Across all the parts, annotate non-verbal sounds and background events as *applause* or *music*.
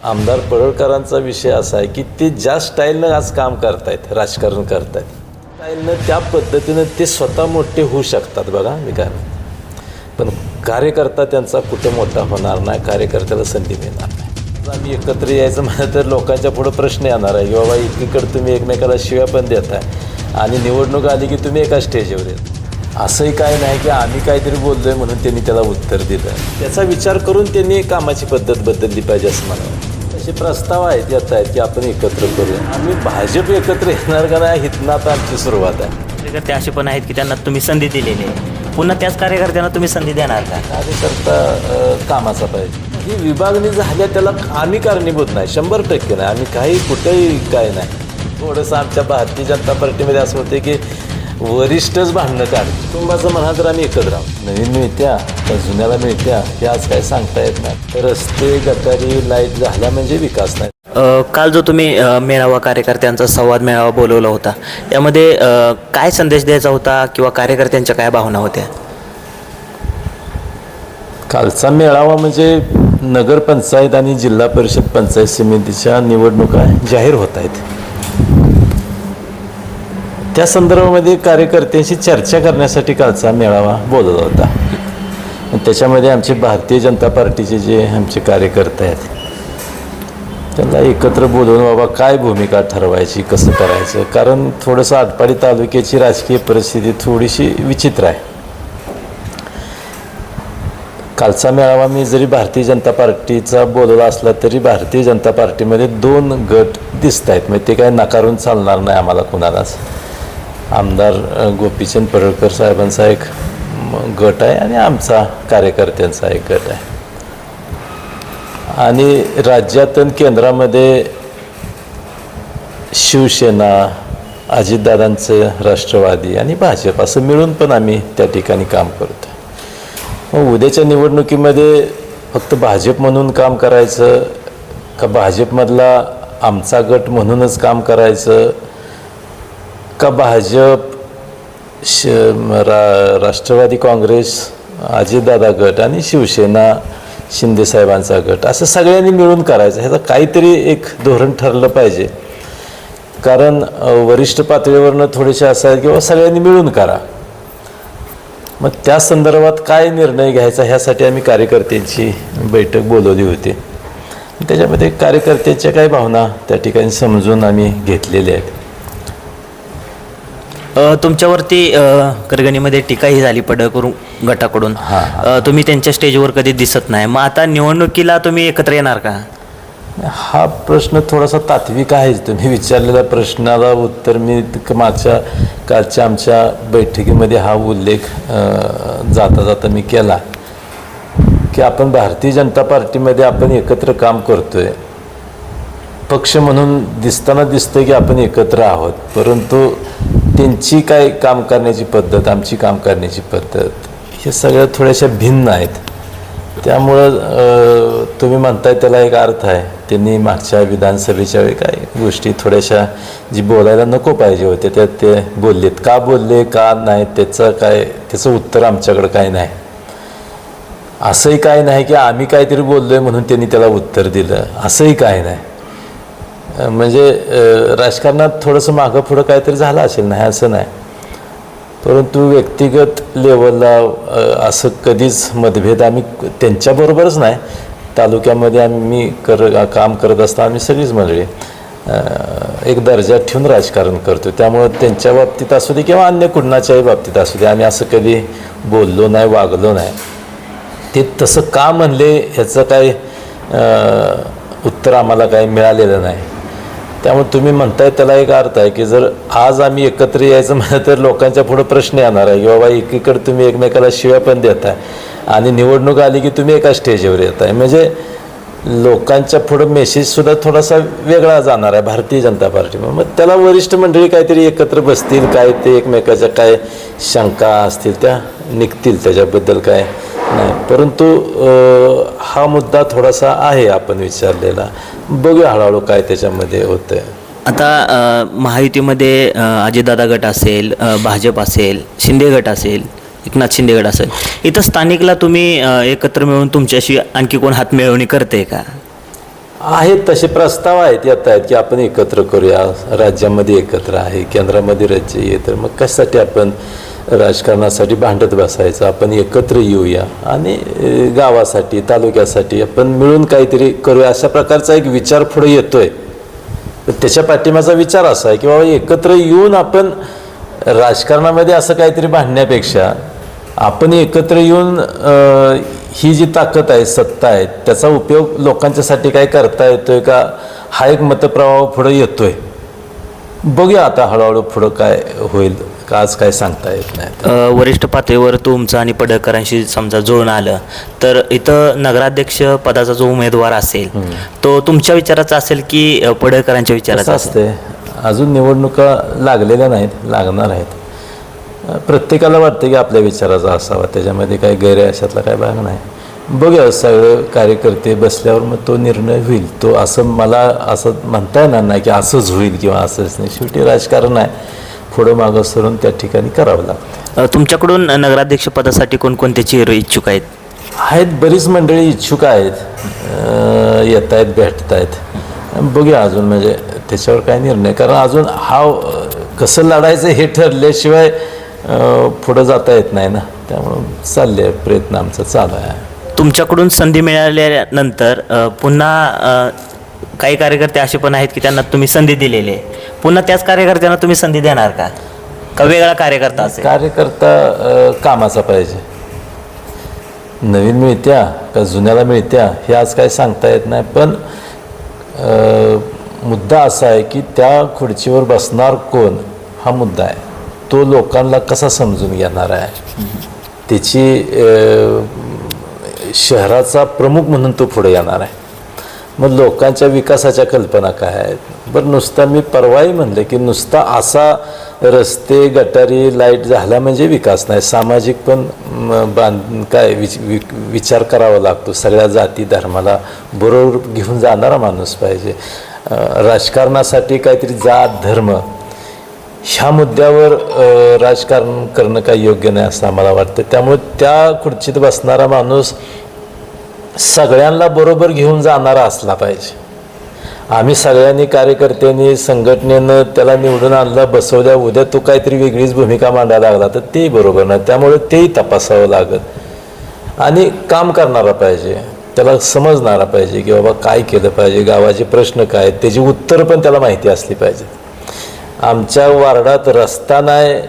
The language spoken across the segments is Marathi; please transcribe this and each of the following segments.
आमदार पडळकरांचा विषय असा आहे की ते ज्या स्टाईलनं आज काम करतायत राजकारण करतायत स्टाईलनं त्या पद्धतीनं ते स्वतः मोठे होऊ शकतात बघा मी काय पण कार्यकर्ता त्यांचा कुठं मोठा होणार नाही कार्यकर्त्याला संधी मिळणार नाही. आम्ही एकत्र यायचं म्हणलं तर लोकांच्या पुढं प्रश्न येणार आहे की बाबा एकीकडे तुम्ही एकमेकाला शिव्या पण देताय आणि निवडणूक आली की तुम्ही एका स्टेजवर येत. असंही काय नाही की आम्ही काहीतरी बोललोय म्हणून त्यांनी त्याला उत्तर दिलं त्याचा विचार करून त्यांनी कामाची पद्धत बदलली पाहिजे असं मला वाटतं. असे प्रस्ताव आहेत येत आहेत की आपण एकत्र करूया आम्ही भाजप एकत्र येणार का नाही हितनं आता आमची सुरुवात आहे. कार्यकर्ते असे पण आहेत की त्यांना तुम्ही संधी दिलेली आहे. पुन्हा त्याच कार्यकर्त्यांना तुम्ही संधी देणार का? कार्यकर्ता अ, कामाचा पाहिजे. ही विभागणी झाल्या त्याला आम्ही कारणीभूत नाही शंभर टक्के नाही. आम्ही काही कुठेही काय नाही. थोडंसं आमच्या भारतीय जनता पार्टीमध्ये असं होते की वरिष्ठच भांडणं काढते कुटुंबाचं म्हणा तर आम्ही एकत्र आहोत. नवीन मिळत्या त्या जुन्याला मिळत्या हे आज काय सांगता येत नाही. तर रस्ते गटारी लाइट झाला म्हणजे विकास नाही. अ, काल जो तुम्ही अ, मेळावा कार्यकर्त्यांचा संवाद मेळावा बोलवला होता यामध्ये अ, काय संदेश द्यायचा होता किंवा कार्यकर्त्यांच्या काय भावना होत्या? कालचा मेळावा म्हणजे नगरपंचायत आणि जिल्हा परिषद पंचायत समितीच्या निवडणुका जाहीर होत आहेत. त्या संदर्भामध्ये कार्यकर्त्यांशी चर्चा करण्यासाठी कालचा मेळावा बोलवला होता. त्याच्यामध्ये आमचे भारतीय जनता पार्टीचे जे आमचे कार्यकर्ते आहेत त्यांना एकत्र बोलवून बाबा काय भूमिका ठरवायची कसं करायचं? कारण थोडंसं आटपाडी तालुक्याची राजकीय परिस्थिती थोडीशी विचित्र आहे. कालचा मेळावा मी जरी भारतीय जनता पार्टीचा बोलवला असला तरी भारतीय जनता पार्टीमध्ये दोन गट दिसत आहेत म्हणजे ते काय नाकारून चालणार नाही आम्हाला कुणालाच. आमदार गोपीचंद पडळकर साहेबांचा एक गट आहे आणि आमचा कार्यकर्त्यांचा एक गट आहे. आणि राज्यात आणि केंद्रामध्ये शिवसेना अजितदादांचं राष्ट्रवादी आणि भाजप असं मिळून पण आम्ही त्या ठिकाणी काम करतो मग उद्याच्या निवडणुकीमध्ये फक्त भाजप म्हणून काम करायचं का भाजपमधला आमचा गट म्हणूनच काम करायचं? का भाजप श रा राष्ट्रवादी काँग्रेस अजितदादा गट आणि शिवसेना शिंदेसाहेबांचा गट असं सगळ्यांनी मिळून करायचं ह्याचं काहीतरी एक धोरण ठरलं पाहिजे. कारण वरिष्ठ पातळीवरनं थोडेसे असं आहे की सगळ्यांनी मिळून करा. मग त्या संदर्भात काय निर्णय घ्यायचा ह्यासाठी आम्ही कार्यकर्त्यांची बैठक बोलवली होती. त्याच्यामध्ये कार्यकर्त्याच्या काही भावना त्या ठिकाणी समजून आम्ही घेतलेल्या आहेत. तुमच्यावरती करगणीमध्ये टीकाही झाली पड करून गटाकडून. हां, तुम्ही त्यांच्या स्टेजवर कधी दिसत नाही. मग आता निवडणुकीला तुम्ही एकत्र येणार का? हा प्रश्न थोडासा तात्विक आहे. तुम्ही विचारलेल्या प्रश्नाला उत्तर मी मागच्या कालच्या आमच्या बैठकीमध्ये हा उल्लेख जाता जाता मी केला. की आपण भारतीय जनता पार्टीमध्ये आपण एकत्र काम करतोय. पक्ष म्हणून दिसताना दिसतं की आपण एकत्र आहोत. परंतु त्यांची काय काम करण्याची पद्धत आमची काम करण्याची पद्धत हे सगळ्या थोड्याशा भिन्न आहेत. त्यामुळं तुम्ही म्हणताय त्याला एक अर्थ आहे. त्यांनी मागच्या विधानसभेच्या वेळी काय गोष्टी थोड्याशा जी बोलायला नको पाहिजे होते त्यात ते बोललेत. का बोलले का नाही त्याचं काय त्याचं उत्तर आमच्याकडं काय नाही. असंही काय नाही की आम्ही काहीतरी बोललो आहे म्हणून त्यांनी त्याला उत्तर दिलं. असंही काय नाही. म्हणजे राजकारणात थोडंसं मागं पुढं काहीतरी झालं असेल नाही असं नाही. परंतु व्यक्तिगत लेवलला असं कधीच मतभेद आम्ही त्यांच्याबरोबरच नाही. तालुक्यामध्ये आम्ही कर काम करत असता आम्ही सगळीच मंडळी एक दर्जा ठेवून राजकारण करतो त्यामुळं त्यांच्या बाबतीत असू दे किंवा अन्य कुणाच्याही बाबतीत असू दे आम्ही असं कधी बोललो नाही वागलो नाही. ते तसं का म्हणले ह्याचं काय उत्तर आम्हाला काही मिळालेलं नाही. त्यामुळे तुम्ही म्हणताय त्याला एक अर्थ आहे की जर आज आम्ही एकत्र यायचं म्हणलं तर लोकांच्या पुढं प्रश्न येणार आहे की बाबा एकीकडे तुम्ही एकमेकाला शिव्या पण देताय आणि निवडणूक आली की तुम्ही एका स्टेजवर येताय. म्हणजे लोकांच्या पुढं मेसेजसुद्धा थोडासा वेगळा जाणार आहे भारतीय जनता पार्टी मग त्याला वरिष्ठ मंडळी काहीतरी एकत्र बसतील काय ते एकमेकाच्या काय शंका असतील त्या निघतील त्याच्याबद्दल काय? नाही परंतु हा मुद्दा थोडासा आहे आपण विचारलेला. बघूया हळूहळू काय त्याच्यामध्ये होतंय. आता महायुतीमध्ये अजितदादा गट असेल भाजप असेल शिंदे गट असेल एकनाथ शिंदे गट असेल इथं स्थानिकला तुम्ही एकत्र मिळून तुमच्याशी आणखी कोण हात मिळवणी करते का? आहेत तसे प्रस्ताव आहेत येत आहेत की आपण एकत्र करूया राज्यामध्ये एकत्र आहे केंद्रामध्ये राज्य तर मग कशासाठी आपण राजकारणासाठी भांडत बसायचं. आपण एकत्र येऊया. आणि गावासाठी तालुक्यासाठी आपण मिळून काहीतरी करूया अशा प्रकारचा एक विचार पुढे येतोय. त्याच्या पाठिंबाचा विचार असा आहे की बाबा एकत्र येऊन आपण राजकारणामध्ये असं काहीतरी भांडण्यापेक्षा आपण एकत्र येऊन ही जी ताकद आहे सत्ता आहे त्याचा उपयोग लोकांच्यासाठी काय करता येतोय का? हा एक मतप्रवाह पुढे येतोय. बघूया आता हळूहळू पुढं काय होईल. का आज काय सांगता येत नाही. अ, वरिष्ठ पातळीवर तुमचं आणि पडळकरांशी समजा जुळून आलं तर इथं नगराध्यक्ष पदाचा जो उमेदवार असेल तो तुमच्या विचाराचा असेल की अ, पडळकरांच्या विचाराचा कसं असेल? असते अजून निवडणुका लागलेल्या नाहीत लागणार आहेत. प्रत्येकाला वाटतं की आपल्या विचाराचा असावा त्याच्यामध्ये काही गैर आहे अशातला काही भाग नाही. बघूया सगळे कार्यकर्ते बसल्यावर मग तो निर्णय होईल. तो असं मला असं म्हणता येणार नाही की असंच होईल किंवा असंच नाही. शेवटी राजकारण आहे. पुढं मागं सरून त्या ठिकाणी करावं लागतं. अ, तुमच्याकडून नगराध्यक्ष पदासाठी कोणकोणते चेहरे इच्छुक आहेत? आहेत बरीच मंडळी इच्छुक आहेत. अं, येत आहेत भेटत आहेत बघूया अजून म्हणजे त्याच्यावर काय निर्णय. कारण अजून हा अं, कसं लढायचं हे ठरल्याशिवाय अं, पुढं जाता येत नाही ना. त्यामुळं चालले प्रयत्न आमचा चालू आहे. तुमच्याकडून संधी मिळाल्यानंतर पुन्हा काही कार्यकर्ते असे पण आहेत की त्यांना तुम्ही संधी दिलेली आहे. पुन्हा त्याच कार्यकर्त्यांना तुम्ही संधी देणार का? का वेगळा कार्यकर्ता असेल? कार्यकर्ता कामाचा पाहिजे. नवीन मिळत्या का जुन्याला मिळत्या हे आज काय सांगता येत नाही पण मुद्दा असा आहे की त्या खुर्चीवर बसणार कोण? हा मुद्दा आहे. तो लोकांना कसा समजून घेणार आहे? त्याची शहराचा प्रमुख म्हणून तो पुढे येणार आहे. मग लोकांच्या विकासाच्या कल्पना काय आहेत? बरं नुसता मी परवाही म्हणलं की नुसता असा रस्ते गटारी लाइट झाला म्हणजे विकास नाही. सामाजिक पण बांध काय विच विचार करावा लागतो. सगळ्या जाती धर्माला बरोबर घेऊन जाणारा माणूस पाहिजे. राजकारणासाठी काहीतरी जात धर्म ह्या मुद्द्यावर राजकारण करणं काही योग्य नाही असं आम्हाला वाटतं. त्यामुळे त्या खुर्चीत बसणारा माणूस सगळ्यांना बरोबर घेऊन जाणारा असला पाहिजे. आम्ही सगळ्यांनी कार्यकर्त्यांनी संघटनेनं त्याला निवडून आणलं बसवल्या उद्या तो काहीतरी वेगळीच भूमिका मांडायला लागला तर तेही बरोबर नाही. त्यामुळे तेही तपासावं लागत आणि काम करणारा पाहिजे. त्याला समजणारा पाहिजे की बाबा काय केलं पाहिजे गावाचे प्रश्न काय आहेत, त्याची उत्तरं पण त्याला माहिती असली पाहिजे आमच्या वार्डात रस्ता नाही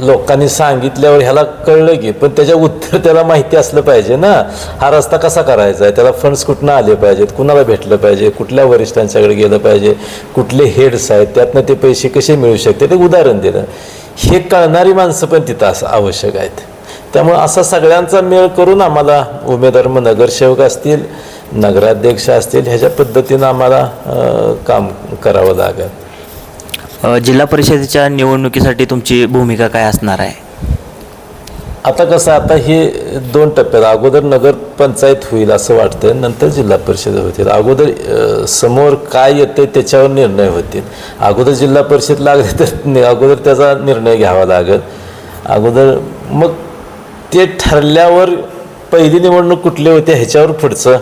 लोकांनी सांगितल्यावर ह्याला कळलं की पण त्याच्या उत्तर त्याला माहिती असलं पाहिजे ना. हा रस्ता कसा करायचा आहे? त्याला फंड्स कुठनं आले पाहिजेत? कुणाला भेटलं पाहिजे? कुठल्या वरिष्ठांच्याकडे गेलं पाहिजे? कुठले हेड्स आहेत? त्यातनं ते पैसे कसे मिळू शकते? ते उदाहरण दिलं. हे कळणारी माणसं पण तिथं असं आवश्यक आहेत. त्यामुळं असा सगळ्यांचा मेळ करून आम्हाला उमेदवार मग नगरसेवक असतील नगराध्यक्ष असतील ह्याच्या पद्धतीनं आम्हाला काम करावं लागेल. जिल्हा परिषदेच्या निवडणुकीसाठी तुमची भूमिका काय असणार आहे? आता कसं आता हे दोन टप्प्यात अगोदर नगर पंचायत होईल असं वाटतं नंतर जिल्हा परिषद होतील. अगोदर समोर काय येतं त्याच्यावर निर्णय होतील. अगोदर जिल्हा परिषद लागले तर अगोदर त्याचा निर्णय घ्यावा लागेल. अगोदर मग ते ठरल्यावर पहिली निवडणूक कुठली होती ह्याच्यावर पुढचं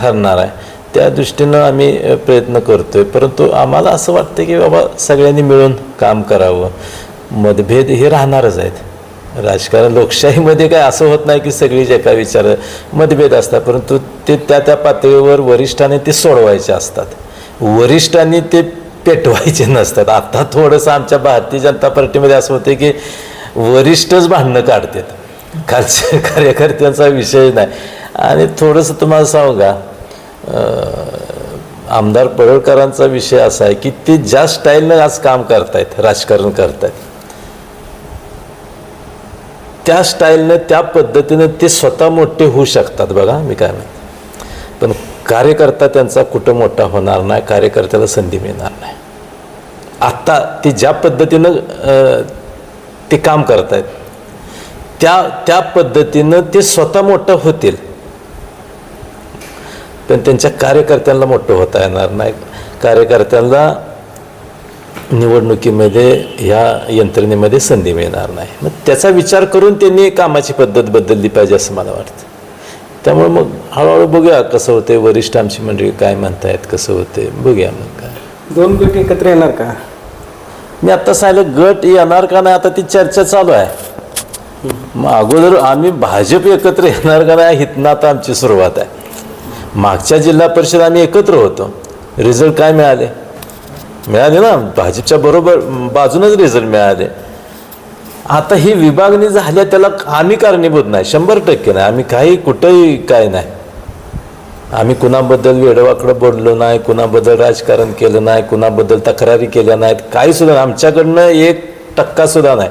ठरणार आहे. त्या दृष्टीनं आम्ही प्रयत्न प्रयत्न करतोय. परंतु आम्हाला असं वाटतं की बाबा सगळ्यांनी मिळून काम करावं. मतभेद हे राहणारच आहेत. राजकारण लोकशाहीमध्ये काय असं होत नाही की सगळी जे काय विचार मतभेद असतात. परंतु ते त्या त्या पातळीवर वरिष्ठांनी ते सोडवायचे असतात. वरिष्ठांनी ते पेटवायचे नसतात. आता थोडंसं आमच्या भारतीय जनता पार्टीमध्ये असं होतं की वरिष्ठच भांडणं काढतात. खालच्या *laughs* कार्यकर्त्यांचा विषय नाही. आणि थोडंसं तुम्हाला सांगू का? आमदार पडळकरांचा विषय असा आहे की ते ज्या स्टाईलनं आज काम करतायत राजकारण करतायत त्या स्टाईलनं त्या पद्धतीनं ते स्वतः मोठे होऊ शकतात बघा मी काय म्हणतो. पण कार्यकर्ता त्यांचा कुठं मोठा होणार नाही कार्यकर्त्याला संधी मिळणार नाही. आत्ता ते ज्या पद्धतीनं ते काम करतायत त्या त्या पद्धतीनं ते स्वतः मोठं होतील. पण त्यांच्या कार्यकर्त्यांना मोठं होता येणार नाही. कार्यकर्त्यांना निवडणुकीमध्ये ह्या यंत्रणेमध्ये संधी मिळणार नाही. मग त्याचा विचार करून त्यांनी कामाची पद्धत बदलली पाहिजे असं मला वाटतं. त्यामुळे मग हळूहळू बघूया कसं होते. वरिष्ठ आमची मंडळी काय म्हणतायत कसं होते बघूया मग काय. दोन गट एकत्र येणार का? मी आत्ता सांगितलं गट येणार का नाही आता ती चर्चा चालू आहे. मग अगोदर आम्ही भाजप एकत्र येणार का नाही हिथनं आता आमची सुरुवात आहे. मागच्या जिल्हा परिषद आम्ही एकत्र होतो. रिझल्ट काय मिळाले? मिळाले ना भाजपच्या बरोबर बाजूनच रिझल्ट मिळाले. आता ही विभागणी झाल्या त्याला आम्ही कारणीभूत नाही. शंभर टक्के नाही. आम्ही काही कुठंही काय नाही. आम्ही कुणाबद्दल वेडवाकडं बोललो नाही कुणाबद्दल राजकारण केलं नाही कुणाबद्दल तक्रारी केल्या नाहीत काही सुद्धा आमच्याकडनं एक टक्का सुद्धा नाही.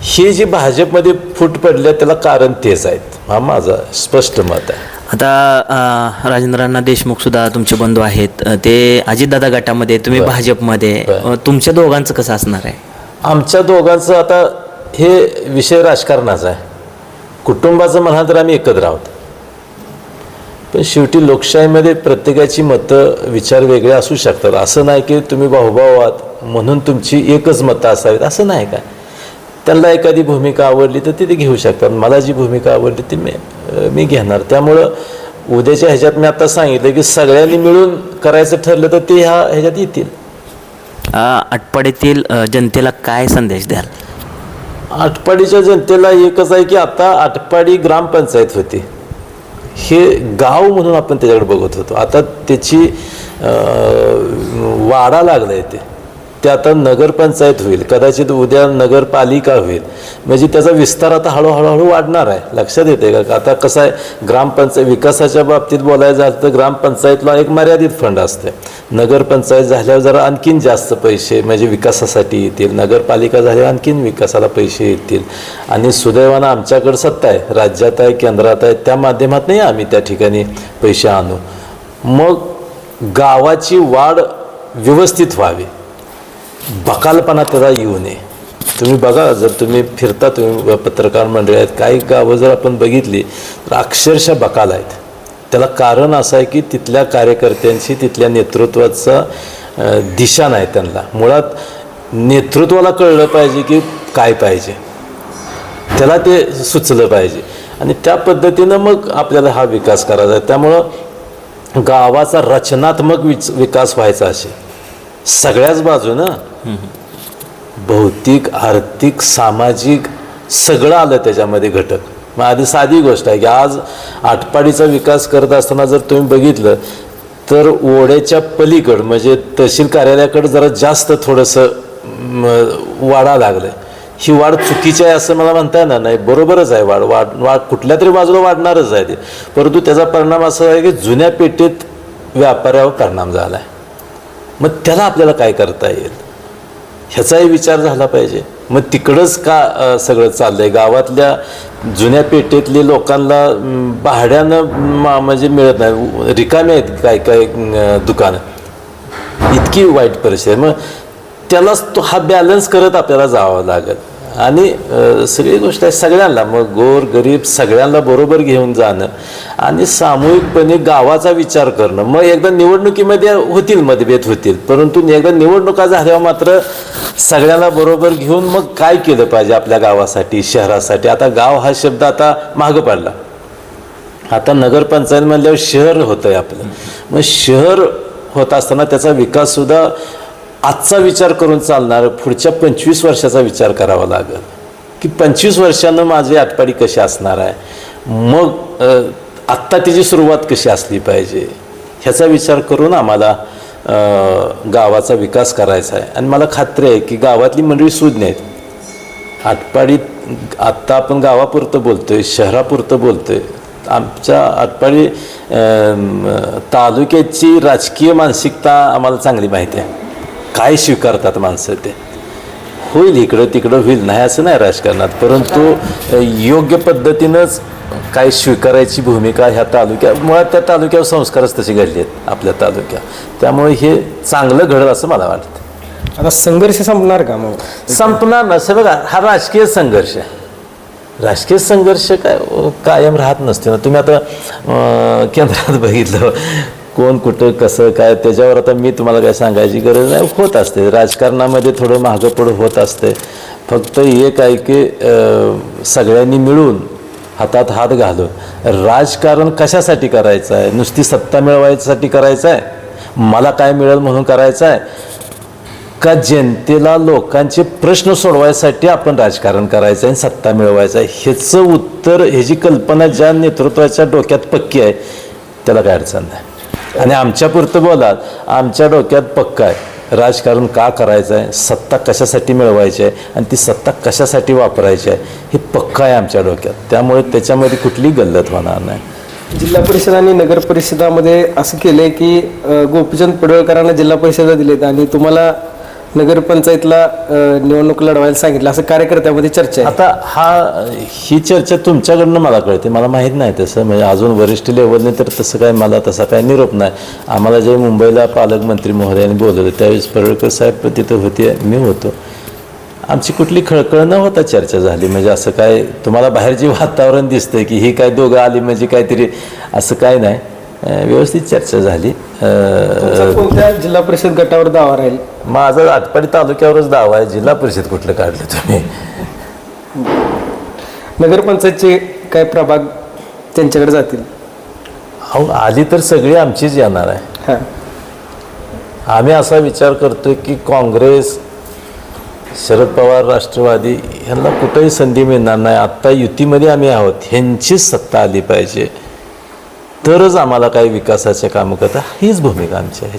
ही जी भाजपमध्ये फूट पडल्या त्याला कारण तेच आहेत. हा माझा स्पष्ट मत आहे. आता राजेंद्रांना देशमुख सुद्धा तुमचे बंधू आहेत. ते अजितदादा गटामध्ये तुम्ही. भाजपमध्ये. तुमच्या दोघांचं कसं असणार आहे? आमच्या दोघांचं आता हे विषय राजकारणाचा आहे. कुटुंबाचं म्हणाल तर आम्ही एकत्र आहोत. पण शेवटी लोकशाहीमध्ये प्रत्येकाची मतं विचार वेगळे असू शकतात. असं नाही की तुम्ही भाऊभाऊ आहात म्हणून तुमची एकच मतं असावीत. असं नाही का? त्यांना एखादी भूमिका आवडली तर ती ते घेऊ शकतात. मला जी भूमिका आवडली ती मी मी घेणार. त्यामुळं उद्याच्या ह्याच्यात मी आता सांगितलं की सगळ्यांनी मिळून करायचं ठरलं तर ते ह्या ह्याच्यात येतील. आटपाडीतील जनतेला काय संदेश द्याल? आटपाडीच्या जनतेला एकच आहे की आता आटपाडी ग्रामपंचायत होती. हे गाव म्हणून आपण त्याच्याकडे बघत होतो. आता त्याची वाडा लागलं आहे ते. ते आता नगरपंचायत होईल कदाचित उद्या नगरपालिका होईल. म्हणजे त्याचा विस्तार आता हळूहळूहळू वाढणार आहे. लक्षात येते का? आता कसं आहे ग्रामपंचायत विकासाच्या बाबतीत बोलायचं झालं तर ग्रामपंचायतला एक मर्यादित फंड असते नगरपंचायत झाल्यावर जरा आणखीन जास्त पैसे म्हणजे विकासासाठी येतील. नगरपालिका झाल्यावर आणखीन विकासाला पैसे येतील. आणि सुदैवानं आमच्याकडं सत्ता आहे. राज्यात आहे केंद्रात आहे त्या माध्यमातूनही आम्ही त्या ठिकाणी पैसे आणू. मग गावाची वाढ व्यवस्थित व्हावी. बकालपणा त्याला येऊ नये. तुम्ही बघा जर तुम्ही फिरता तुम्ही पत्रकार मंडळी आहेत काही गावं जर आपण बघितली तर अक्षरशः बकाल आहेत. त्याला कारण असं आहे की तिथल्या कार्यकर्त्यांशी तिथल्या नेतृत्वाचा दिशा नाही त्यांना. मुळात नेतृत्वाला कळलं पाहिजे की काय पाहिजे. त्याला ते सुचलं पाहिजे. आणि त्या पद्धतीनं मग आपल्याला हा विकास करायचा आहे. त्यामुळं गावाचा रचनात्मक विच विकास व्हायचा असे सगळ्याच बाजूनं भौतिक आर्थिक सामाजिक सगळं आलं त्याच्यामध्ये घटक. मग आधी साधी गोष्ट आहे की आज आटपाडीचा विकास करत असताना जर तुम्ही बघितलं तर ओढ्याच्या पलीकड म्हणजे तहसील कार्यालयाकडे जरा जास्त थोडंसं वाढा लागलं ही वाढ चुकीची आहे असं मला म्हणता येणार नाही. बरोबरच आहे वाढ. वाढ वाढ कुठल्या तरी बाजूला वाढणारच आहे ते. परंतु त्याचा परिणाम असा आहे की जुन्या पेटीत व्यापाऱ्यावर परिणाम झाला आहे मग त्याला आपल्याला काय करता येईल? ह्याचाही विचार झाला पाहिजे. मग तिकडंच का सगळं चाललंय? गावातल्या जुन्या पेठेतले लोकांना भाड्यानं म्हणजे मिळत नाही. रिकामे आहेत काय काय दुकानं. इतकी वाईट परिस्थिती आहे. मग त्यालाच तो हा बॅलन्स करत आपल्याला जावं लागेल. आणि सगळी गोष्ट आहे सगळ्यांना मग गोर गरीब सगळ्यांना बरोबर घेऊन जाणं आणि सामूहिकपणे गावाचा विचार करणं. मग एकदा निवडणुकीमध्ये होतील मतभेद होतील परंतु एकदा निवडणुका झाल्यावर मात्र सगळ्यांना बरोबर घेऊन मग काय केलं पाहिजे आपल्या गावासाठी शहरासाठी? आता गाव हा शब्द आता मागं पडला. आता नगरपंचायत म्हणल्यावर शहर होतं आहे आपलं. मग शहर होत असताना त्याचा विकाससुद्धा आजचा विचार करून चालणार पुढच्या पंचवीस वर्षाचा विचार करावा लागेल. की पंचवीस वर्षानं माझी आटपाडी कशी असणार आहे? मग आत्ता तिची सुरुवात कशी असली पाहिजे? ह्याचा विचार करून आम्हाला गावाचा विकास करायचा आहे. आणि मला खात्री आहे की गावातली मंडळी सुज्ञ आहेत. आटपाडीत आत्ता आपण गावापुरतं बोलतो आहे शहरापुरतं बोलतो आहे आमच्या आटपाडी तालुक्याची राजकीय मानसिकता आम्हाला चांगली माहिती आहे. काय स्वीकारतात माणसं ते? होईल इकडं तिकडं होईल नाही असं नाही राजकारणात. परंतु योग्य पद्धतीनंच काय स्वीकारायची भूमिका ह्या तालुक्या मुळात त्या तालुक्यावर संस्कारच तसे घडले आहेत आपल्या तालुक्यात त्यामुळे हे चांगलं घडलं असं मला वाटतं. आता संघर्ष संपणार का मग? संपणार नसेल बघा हा राजकीय संघर्ष आहे. राजकीय संघर्ष काय कायम राहत नसते ना. तुम्ही आता केंद्रात बघितलं कोण कुठं कसं काय त्याच्यावर आता मी तुम्हाला काय सांगायची गरज नाही. होत असते. राजकारणामध्ये थोडं मागं पुढं होत असते. फक्त एक आहे की सगळ्यांनी मिळून हातात हात घालून राजकारण कशासाठी करायचं आहे? नुसती सत्ता मिळवायसाठी करायचं आहे? मला काय मिळेल म्हणून करायचं आहे? का जनतेला लोकांचे प्रश्न सोडवायसाठी आपण राजकारण करायचं आहे आणि सत्ता मिळवायचं आहे? ह्याचं उत्तर ह्याची कल्पना ज्या नेतृत्वाच्या डोक्यात पक्की आहे त्याला काय अडचण नाही. आणि आमच्यापुरतं बोलात आमच्या डोक्यात पक्का आहे. राजकारण का करायचं आहे सत्ता कशासाठी मिळवायची आहे? आणि ती सत्ता कशासाठी वापरायची आहे? हे पक्का आहे आमच्या डोक्यात. त्यामुळे त्याच्यामध्ये कुठली गल्लत होणार नाही. जिल्हा परिषद आणि नगर परिषदामध्ये असं केलंय की गोपीचंद पडळकरांना जिल्हा परिषदा दिलेत आणि तुम्हाला नगरपंचायतला निवडणूक लढवायला सांगितलं. असं कार्यकर्त्यामध्ये चर्चा आहे. आता हा ही चर्चा तुमच्याकडनं मला कळते. मला माहीत नाही तसं. म्हणजे अजून वरिष्ठ लेवलने तर तसं काय मला तसा काय निरोप नाही. आम्हाला जे मुंबईला पालकमंत्री महोदयांनी बोलवलं त्यावेळेस पडळकर साहेब तिथं होते. मी होतो. आमची कुठली खळखळ न होता चर्चा झाली. म्हणजे असं काय तुम्हाला बाहेर जे वातावरण दिसतंय की ही काय दोघं आली म्हणजे काहीतरी असं काय नाही. व्यवस्थित चर्चा झाली. कोणत्या जिल्हा परिषद गटावर दावा राहील? माझा आटपाडी तालुक्यावरच दावा आहे. जिल्हा परिषद कुठलं काढलं तुम्ही? नगरपंचायतचे काय प्रभाग त्यांच्याकडे जातील? अहो आली तर सगळी आमचीच येणार आहे. हां. आम्ही असा विचार करतोय की काँग्रेस शरद पवार राष्ट्रवादी ह्यांना कुठंही संधी मिळणार नाही. आत्ता युतीमध्ये आम्ही आहोत. ह्यांचीच सत्ता आली पाहिजे. तरच आम्हाला काही विकासाचे कामं करता. हीच भूमिका आमची आहे.